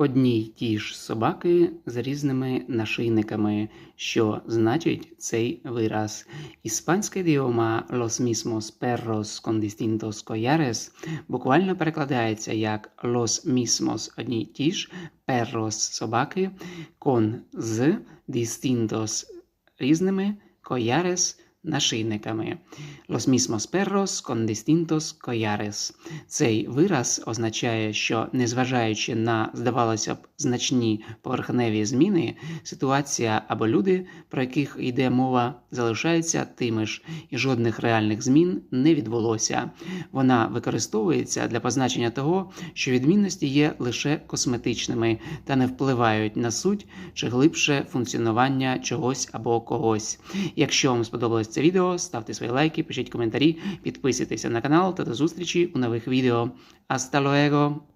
одні й ті ж собаки з різними нашийниками, що значить цей вираз. Іспанське ідіома «los mismos perros con distintos collares» буквально перекладається як «los mismos» – одні й ті ж, «perros» – собаки, «con» – з, «distintos» – різними, «collares» – нашийниками. Los mismos perros con distintos collares. Цей вираз означає, що, незважаючи на, здавалося б, значні поверхневі зміни, ситуація або люди, про яких йде мова, залишаються тими ж, і жодних реальних змін не відбулося. Вона використовується для позначення того, що відмінності є лише косметичними та не впливають на суть чи глибше функціонування чогось або когось. Якщо вам сподобалось це відео, ставте свої лайки, пишіть коментарі, підписуйтеся на канал та до зустрічі у нових відео. Hasta luego!